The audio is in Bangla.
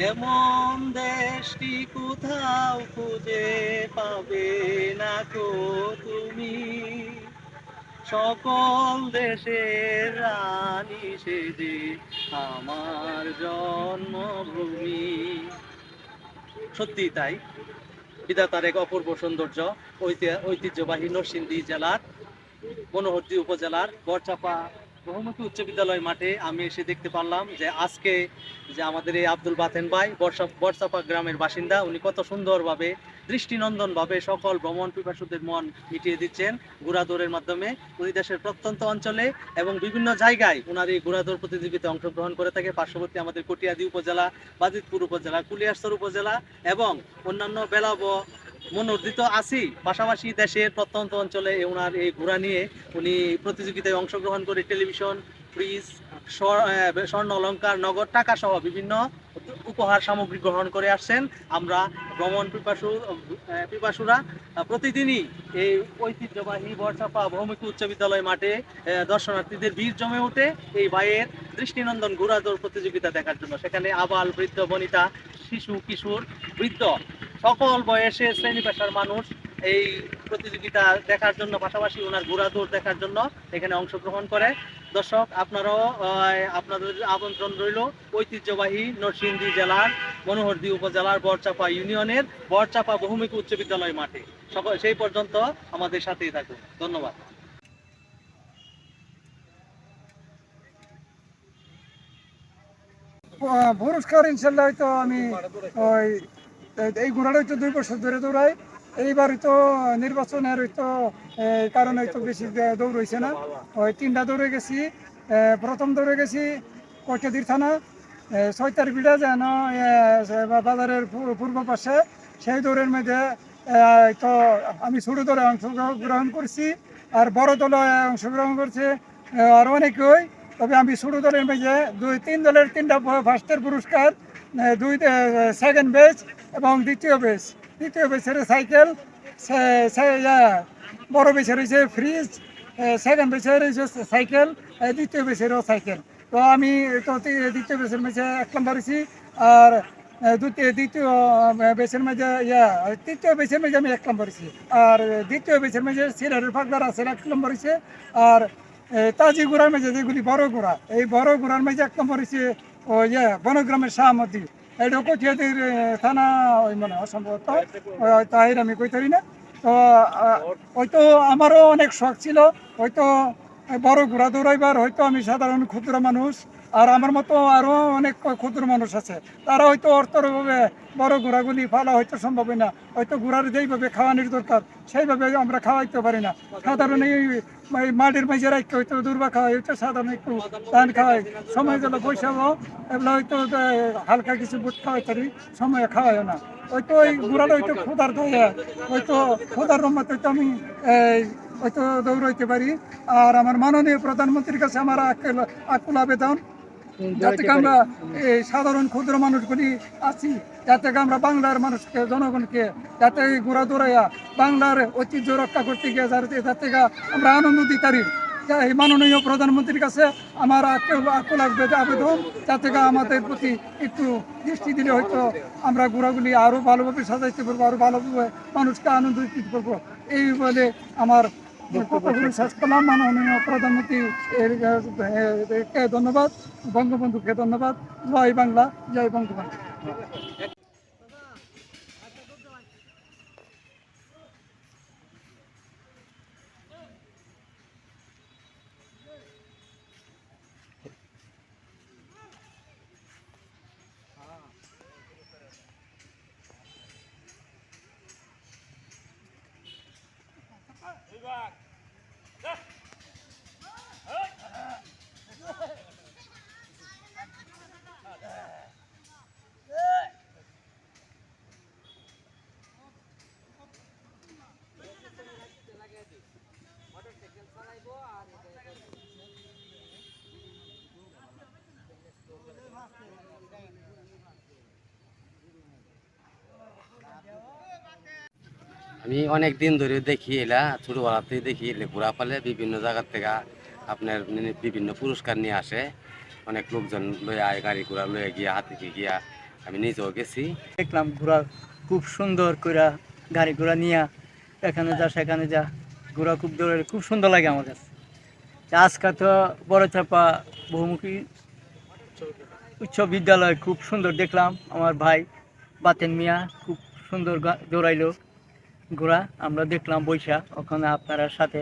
এমন দেশটি কোথাও খুঁজে পাবে না কো তুমি। সকল দেশের রানী সেজে আমার জন্মভূমি। সত্যি তাই, বিধাতার এক অপূর্ব সৌন্দর্য, ঐতি- ঐতিহ্যবাহী নরসিংদী জেলার, মনোহরদী উপজেলার গড়চাপা বহুমুখী উচ্চ বিদ্যালয় মাঠে আমি এসে দেখতে পারলাম যে আজকে যে আমাদের এই আব্দুল বাতেন ভাই বর্ষা বর্ষাপা গ্রামের বাসিন্দা, উনি কত সুন্দরভাবে, দৃষ্টিনন্দনভাবে সকল ভ্রমণ পিপাসুদের মন মিটিয়ে দিচ্ছেন ঘোড়াদৌড়ের মাধ্যমে। উনি দেশের প্রত্যন্ত অঞ্চলে এবং বিভিন্ন জায়গায় ওনার এই ঘোড়াদৌড় প্রতিযোগিতায় অংশগ্রহণ করে থাকে। পার্শ্ববর্তী আমাদের কটিয়াদি উপজেলা, বাজিতপুর উপজেলা, কুলিয়ারসর উপজেলা এবং অন্যান্য বেলাব মনোর্দিত আছি। পাশাপাশি দেশের প্রত্যন্ত অঞ্চলে ওনার এই ঘোড়া নিয়ে উনি প্রতিযোগিতায় অংশগ্রহণ করে টেলিভিশন, ফ্রিজ স্বর্ণ অলঙ্কার নগদ টাকা সহ বিভিন্ন উপহার সামগ্রী গ্রহণ করে আসছেন। আমরা ভ্রমণ পিপাসু পিপাসুরা প্রতিদিনই এই ঐতিহ্যবাহী বর্ষাপা ভৌমিক উচ্চ বিদ্যালয় মাঠে দর্শনার্থীদের ভিড় জমে ওঠে এই ভাইয়ের দৃষ্টিনন্দন ঘোড়াদৌড় প্রতিযোগিতা দেখার জন্য। সেখানে আবাল, বৃদ্ধ, বনিতা, শিশু, কিশোর, বৃদ্ধ সকল বয়সের শ্রেণি পেশার মানুষ এই প্রতিযোগিতা দেখার জন্য, পাশাপাশি ওনার ঘোড়া দৌড় দেখার জন্য এখানে অংশগ্রহণ করে। দর্শক, আপনারাও আপনাদের আমন্ত্রণ রইল ঐতিহ্যবাহী নরসিংদী জেলার মনোহরদী উপজেলার বরচাপা ইউনিয়নের বরচাপা বহুমুখী উচ্চ বিদ্যালয় মাঠে। সকল, সেই পর্যন্ত আমাদের সাথেই থাকুন। ধন্যবাদ। পুরস্কার ইনশাল্লাহ হয়তো আমি ওই এই ঘোড়াটা হয়তো দুই বছর ধরে দৌড়ায়। এইবার হয়তো নির্বাচনের হয়তো কারণে হয়তো বেশি দৌড় হয়েছে না। ওই তিনটা দৌড়ে গেছি। প্রথম দৌড়ে গেছি কটেদির থানা। এ, ছয় তারিখ বিটা যেন বাজারের পূর্ব পাশে। সেই দৌড়ের মধ্যে তো আমি ছোটো দলে অংশগ্রহণ করছি আর বড় দলে অংশগ্রহণ করছে আর অনেকেই। তবে আমি ছোটো দলের মেঝে দুই তিন দলের তিনটা ফার্স্টের পুরস্কার দুই সেকেন্ড বেচ এবং দ্বিতীয় বেচ দ্বিতীয় বেচের সাইকেল বড় বেচের হয়েছে ফ্রিজ সেকেন্ড বেচের হয়েছে সাইকেল দ্বিতীয় বেচেরও সাইকেল তো আমি তো দ্বিতীয় বেচের মেঝে এক নম্বর হয়েছি আর দ্বিতীয় দ্বিতীয় বেচের মেঝে ইয়া তৃতীয় বেচের মেঝে আমি এক নম্বর হয়েছি আর দ্বিতীয় বেচের মেঝে সিরারের ফাঁকদার আছে এক নম্বর হয়েছে আর তাজি গুড়ার মেঝে যেগুলি বড় গুড়া, এই বড় গুড়ার মেঝে এক নম্বর হয়েছে ও ইয়ে বনগ্রামের শাহমতি এটা কচিয়াদের থানা, ওই মানে অসম্ভবত, ওই তাই আমি কইতারি না। তো হয়তো আমারও অনেক শখ ছিল। হয়তো বড় ঘোরা দৌড়াইবার, হয়তো আমি সাধারণ ক্ষুদ্র মানুষ। আর আমার মতো আরও অনেক ক্ষুদ্র মানুষ আছে। তারা হয়তো অর্থরভাবে বড় ঘোড়াগুলি ফালা হয়তো সম্ভব না। হয়তো ঘোড়ার যেইভাবে খাওয়ানোর দরকার, সেইভাবে আমরা খাওয়াইতে পারি না। সাধারণ এই মাটির মাঝে রাখতে হয়তো দুর্বা খাওয়াই, হয়তো সাধারণ একটু ধান খাওয়াই। সময় গেলে বৈশাখ এগুলো হয়তো হালকা কিছু বুট খাওয়াই পারি সময় খাওয়াই না। হয়তো ওই ঘোড়াটা হয়তো খোদার দয়া, হয়তো খোদার রহমত হয়তো আমি হয়তো দৌড়াইতে পারি। আর আমার মাননীয় প্রধানমন্ত্রীর কাছে আমার আকুল আবেদন। যাতে আমরা এই সাধারণ ক্ষুদ্র মানুষগুলি আছি যাতে আমরা বাংলার মানুষকে জনগণকে যাতে ঘোরা দৌড়াইয়া বাংলার ঐতিহ্য রক্ষা করতে গিয়ে যাতে যাতে আমরা আনন্দ দিতে পারি। এই মাননীয় প্রধানমন্ত্রীর কাছে আমার আকুল আকুল আবেদ- আবেদন যাতে করে আমাদের প্রতি একটু দৃষ্টি দিলে হয়তো আমরা ঘোড়াগুলি আরও ভালোভাবে সাজাইতে পারব আরও ভালোভাবে মানুষকে আনন্দ দিতে পারব এই বলে আমার করলাম মাননীয় প্রধানমন্ত্রী কে ধন্যবাদ বঙ্গবন্ধুকে ধন্যবাদ। জয় বাংলা জয় বঙ্গবন্ধু। Good luck. আমি অনেক দিন ধরে দেখি এলা ছোটবেলাতেই দেখি এলে ঘোরা পালে বিভিন্ন জায়গার থেকে আপনার মানে বিভিন্ন পুরস্কার নিয়ে আসে। অনেক লোকজন লয়ে আয়, গাড়ি ঘোড়া লয়ে গিয়া হাতিকে গিয়া আমি নিজেও গেছি। দেখলাম ঘোরা খুব সুন্দর করে গাড়ি ঘোড়া নিয়ে এখানে যা, সেখানে যা ঘোরা খুব দৌড়ে, খুব সুন্দর লাগে আমার কাছে। তা আজকে তো বড় চাপা বহুমুখী উচ্চ বিদ্যালয় খুব সুন্দর দেখলাম, আমার ভাই বাতেন মিয়া খুব সুন্দর দৌড়াইলো। ঘোড়া আমরা দেখলাম বৈশা ওখানে আপনার সাথে